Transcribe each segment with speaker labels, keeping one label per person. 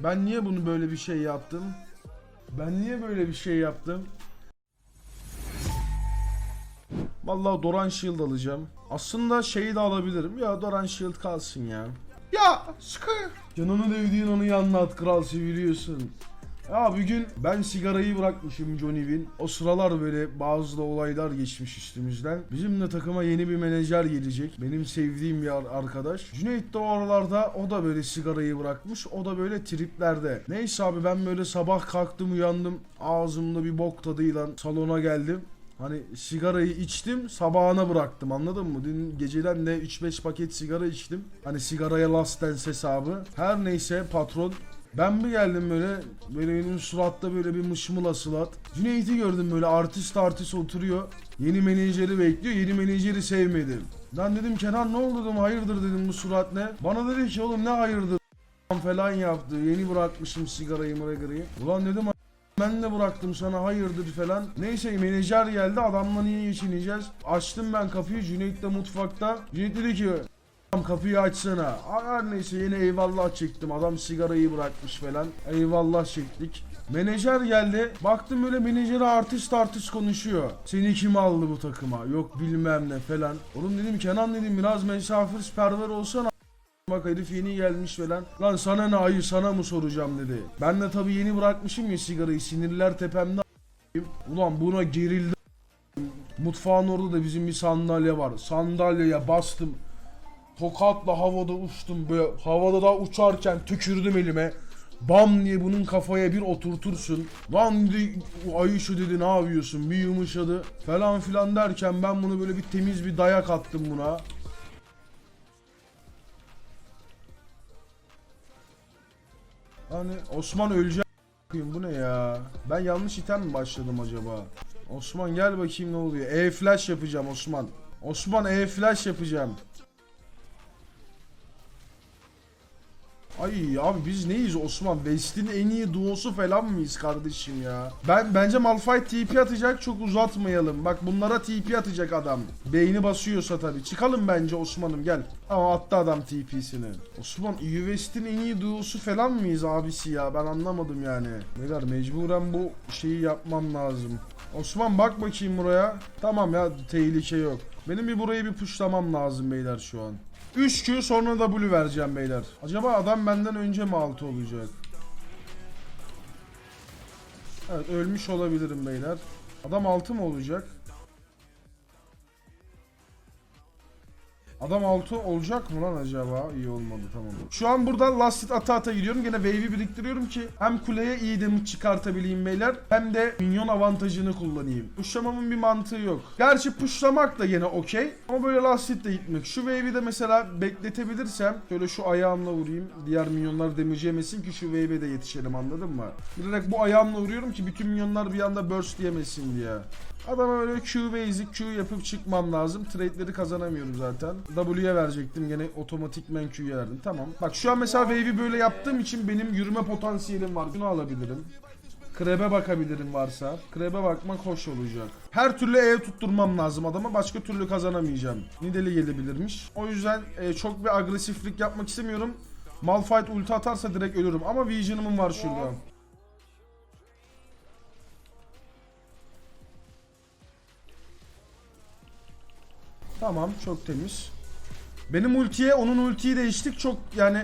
Speaker 1: Ben niye bunu böyle bir şey yaptım? Ben niye böyle bir şey yaptım? Vallahi Doran Shield alacağım. Aslında şeyi de alabilirim. Ya Doran Shield kalsın ya. Ya sıkı. Canını devdiğin onu anlat kral seviliyorsun. Ya bir gün ben sigarayı bırakmışım Johnny Win. O sıralar böyle bazı da olaylar geçmiş üstümüzden. Bizim de takıma yeni bir menajer gelecek. Benim sevdiğim bir ar- arkadaş. Cüneyt de o aralarda o da böyle sigarayı bırakmış. O da böyle triplerde. Neyse abi ben böyle sabah kalktım uyandım. Ağzımda bir bok tadıyla salona geldim. Hani sigarayı içtim sabahına bıraktım anladın mı? Dün geceden de 3-5 paket sigara içtim. Hani sigaraya last dance hesabı. Her neyse patron ben bir geldim böyle böyle benim suratta böyle bir mışmıla surat. Cüneyt'i gördüm böyle artist artist oturuyor. Yeni menajeri bekliyor. Yeni menajeri sevmedim. Ben dedim Kenan ne oldu dedim hayırdır dedim bu surat ne? Bana dedi ki oğlum ne hayırdır falan yaptı. Yeni bırakmışım sigarayı mıragarayı. Ulan dedim ben de bıraktım sana hayırdır falan. Neyse menajer geldi adamla niye geçineceğiz. Açtım ben kapıyı Cüneyt de mutfakta. Cüneyt dedi ki "Tamam, kapıyı açsana. Her neyse yine eyvallah çektim. Adam sigarayı bırakmış falan. Eyvallah çektik. Menajer geldi. Baktım böyle menajeri artist artist konuşuyor. Seni kim aldı bu takıma? Yok bilmem ne falan. Oğlum dedim Kenan dedim biraz misafirperver olsana. Bak herif yeni gelmiş falan. Lan sana ne ayı sana mı soracağım dedi. Ben de tabii yeni bırakmışım ya sigarayı sinirler tepemde. Ulan buna gerildim. Mutfağın orada da bizim bir sandalye var. Sandalyeye bastım. Tokatla havada uçtum böyle havada da uçarken tükürdüm elime. Bam diye bunun kafaya bir oturtursun. Lan dedi, ayı şu dedi ne yapıyorsun bir yumuşadı falan filan derken ben bunu böyle bir temiz bir dayak attım buna. Hani Osman ölecek bu ne ya? Ben yanlış item mi başladım acaba? Osman gel bakayım ne oluyor. E-flash yapacağım Osman. Osman E-flash yapacağım. Ay abi biz neyiz Osman? West'in en iyi duosu falan mıyız kardeşim ya? Ben bence Malphite TP atacak çok uzatmayalım. Bak bunlara TP atacak adam. Beyni basıyorsa tabii. Çıkalım bence Osman'ım gel. Ama attı adam TP'sini. Osman iyi West'in en iyi duosu falan mıyız abisi ya? Ben anlamadım yani. Beyler mecburen bu şeyi yapmam lazım. Osman bak bakayım buraya. Tamam ya tehlike yok. Benim bir burayı bir puşlamam lazım beyler şu an. 3Q sonra W vereceğim beyler. Acaba adam benden önce mi 6 olacak? Evet ölmüş olabilirim beyler. Adam 6 mı olacak? Adam 6 olacak mı lan acaba? İyi olmadı tamam. Şu an burada last hit ata ata gidiyorum. Gene wave'i biriktiriyorum ki hem kuleye iyi damage çıkartabileyim beyler hem de minyon avantajını kullanayım. Pushlamamın bir mantığı yok. Gerçi pushlamak da yine okey ama böyle last hit de gitmek. Şu wave'i de mesela bekletebilirsem şöyle şu ayağımla vurayım. Diğer minyonlar damage yemesin ki şu wave'e de yetişelim anladın mı? Bilerek bu ayağımla vuruyorum ki bütün minyonlar bir anda burst yemesin diye. Adama böyle Q basic Q yapıp çıkmam lazım. Trade'leri kazanamıyorum zaten. W'ye verecektim gene otomatikmen Q'ye verdim. Tamam. Bak şu an mesela wave'i böyle yaptığım için benim yürüme potansiyelim var. Bunu alabilirim. Krebe bakabilirim varsa. Krebe bakmak hoş olacak. Her türlü E tutturmam lazım adama. Başka türlü kazanamayacağım. Nidali gelebilirmiş. O yüzden e, çok bir agresiflik yapmak istemiyorum. Malphite ulti atarsa direkt ölürüm. Ama Vision'ımın var şurada. Tamam çok temiz. Benim ultiye onun ultiyi değiştik çok yani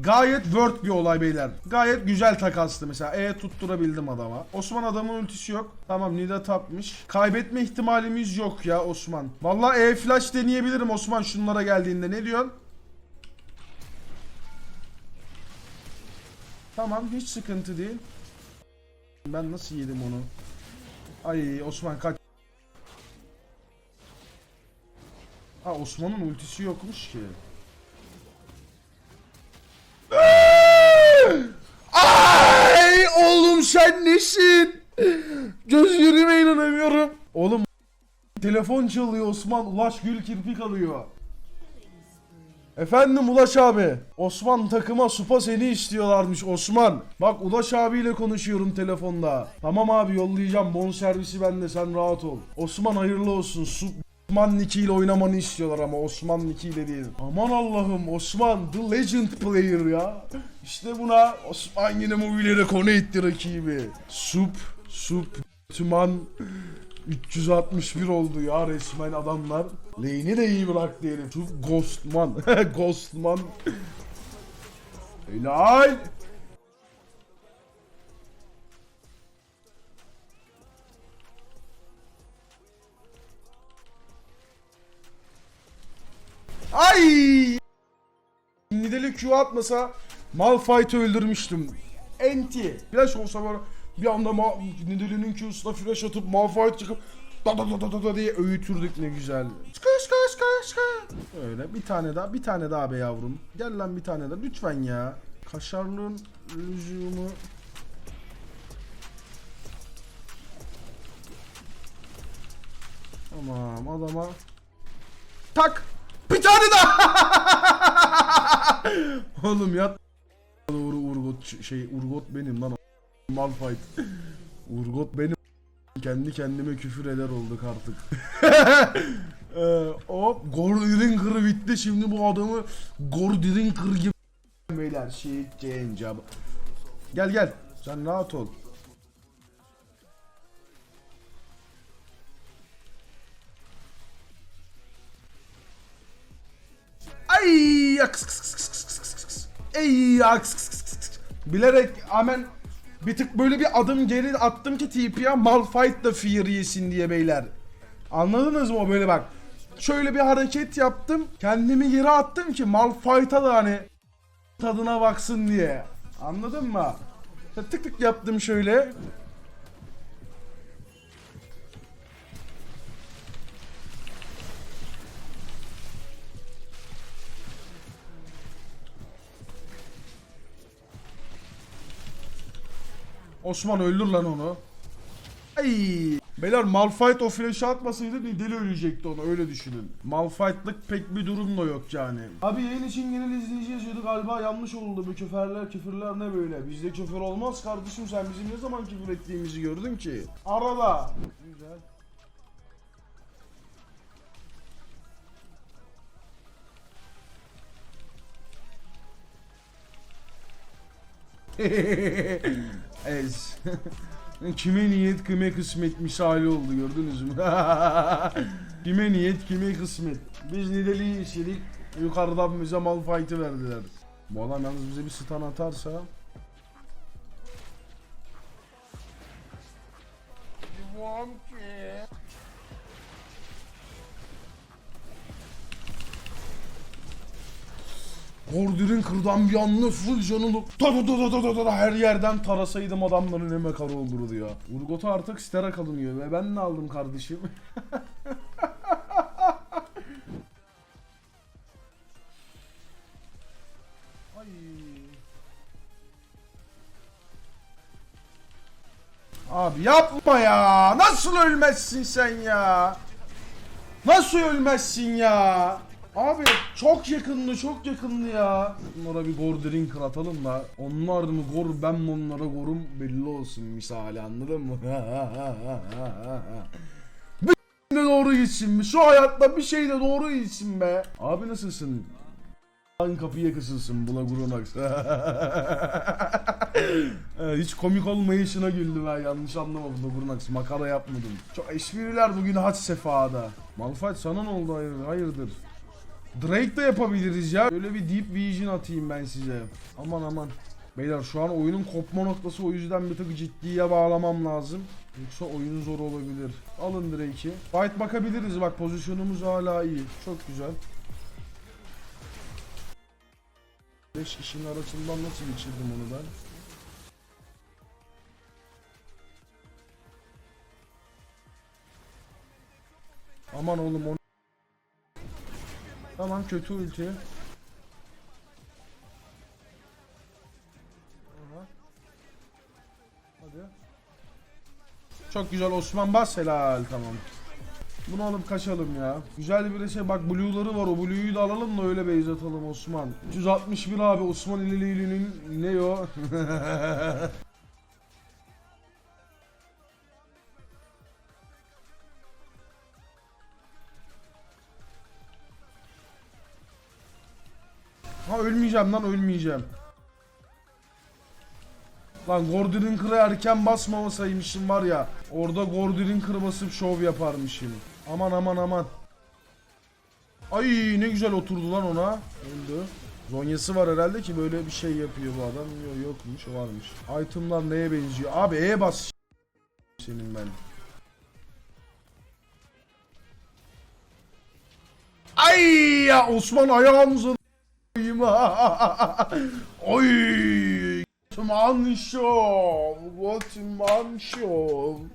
Speaker 1: gayet word bir olay beyler. Gayet güzel takastı mesela. E tutturabildim adama. Osman adamın ultisi yok. Tamam Nida tapmış. Kaybetme ihtimalimiz yok ya Osman. Vallahi E flash deneyebilirim Osman şunlara geldiğinde. Ne diyorsun? Tamam hiç sıkıntı değil. Ben nasıl yedim onu? Ay Osman kaç. Osman'ın ultisi yokmuş ki. Ay oğlum sen nesin? Gözlerime inanamıyorum. Oğlum telefon çalıyor Osman. Ulaş Gül kirpik alıyor. Efendim Ulaş abi. Osman takıma supa seni istiyorlarmış Osman. Bak Ulaş abiyle konuşuyorum telefonda. Tamam abi yollayacağım. Bon servisi bende sen rahat ol. Osman hayırlı olsun. Su Osman Niki ile oynamanı istiyorlar ama Osman Niki ile değil. Aman Allah'ım Osman The Legend Player ya. İşte buna Osman yine mobilere konu etti rakibi. Sup, Sup, Tüman 361 oldu ya resmen adamlar. Lane'i de iyi bıraktı herif. Sup Ghostman. Ghostman. Helal. Ay! Nidali Q atmasa Malphite'ı öldürmüştüm. Enti. Flash olsa böyle bir anda Nidalee'nin Q'suna flash atıp Malphite çıkıp da da da da da diye öğütürdük ne güzel. Çıkı çıkı çıkı çıkı. Öyle bir tane daha bir tane daha be yavrum. Gel lan bir tane daha lütfen ya. Kaşarlığın lüzumu Tamam adama Tak tane daha Oğlum yat Doğru Urgot şey Urgot benim lan Malphite Urgot benim kendi kendime küfür eder olduk artık. ee, hop Gordon bitti şimdi bu adamı Gordon gibi beyler şey change. Gel gel sen rahat ol. Ay aks kıs kıs kıs kıs kıs kıs. Ey aks kıs kıs kıs kıs. Bilerek amen bir tık böyle bir adım geri attım ki TP'ye Malphite da Fear yesin diye beyler. Anladınız mı o böyle bak. Şöyle bir hareket yaptım. Kendimi yere attım ki Malphite'a da hani tadına baksın diye. Anladın mı? Tık tık yaptım şöyle. Osman öldür lan onu. Ay. Beyler Malphite o flash'ı atmasaydı Nidali ölecekti onu öyle düşünün. Malphite'lık pek bir durum da yok yani. Abi yayın için genel izleyici yazıyordu galiba yanlış oldu bu küfürler küfürler ne böyle. Bizde küfür olmaz kardeşim sen bizim ne zaman küfür ettiğimizi gördün ki. Arada. Güzel. Ez. kime niyet kime kısmet misali oldu gördünüz mü? kime niyet kime kısmet. Biz Nidalee'yi istedik. Yukarıdan bize Malphite'ı verdiler. Bu adam yalnız bize bir stun atarsa Gordür'ün bir anda full canını da da da da da da da her yerden tarasaydım adamların ne mekar olurdu ya. Urgot'a artık stera kalınıyor ve ben ne aldım kardeşim? Ay. Abi yapma ya. Nasıl ölmezsin sen ya? Nasıl ölmezsin ya? Abi çok yakındı çok yakındı ya. Bunlara bir gor drinker atalım da. Onlar mı gor ben mi onlara gorum belli olsun misali anladın mı? bir de doğru gitsin be. Şu hayatta bir şey de doğru gitsin be. Abi nasılsın? Lan kapıya kısılsın bula. Evet, Hiç komik olmayışına güldüm ha yanlış anlama bula Grunax makara yapmadım. Çok espriler bugün haç sefada. Malphite sana ne oldu hayır, hayırdır? Drake de yapabiliriz ya. Böyle bir deep vision atayım ben size. Aman aman. Beyler şu an oyunun kopma noktası o yüzden bir tık ciddiye bağlamam lazım. Yoksa oyun zor olabilir. Alın Drake'i. Fight bakabiliriz bak pozisyonumuz hala iyi. Çok güzel. 5 kişinin arasından nasıl geçirdim onu ben? Aman oğlum onu Tamam kötü ulti. Aha. Hadi. Çok güzel Osman bas helal tamam. Bunu alıp kaçalım ya. Güzel bir şey bak blue'ları var o blue'yu da alalım da öyle base atalım Osman. 361 abi Osman İlili'nin ne o? ölmeyeceğim lan ölmeyeceğim. Lan Gordon'ın kıra erken basmamasaymışım var ya. Orada Gordon'ın kır basıp şov yaparmışım. Aman aman aman. Ay ne güzel oturdu lan ona. Öldü. Zonyası var herhalde ki böyle bir şey yapıyor bu adam. Yok yokmuş varmış. Itemlar neye benziyor? Abi E bas senin ben. Ay ya Osman ayağımıza. Oy. Osman Show. Osman Show.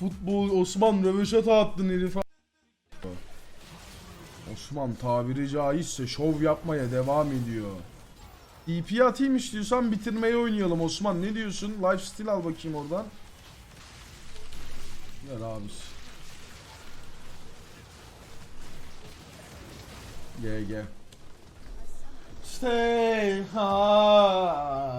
Speaker 1: Futbol Osman röveşata attın herife. Osman tabiri caizse şov yapmaya devam ediyor. EP atayım istiyorsan bitirmeye oynayalım Osman. Ne diyorsun? Lifestyle al bakayım oradan. Ver abisi. GG. Stay high.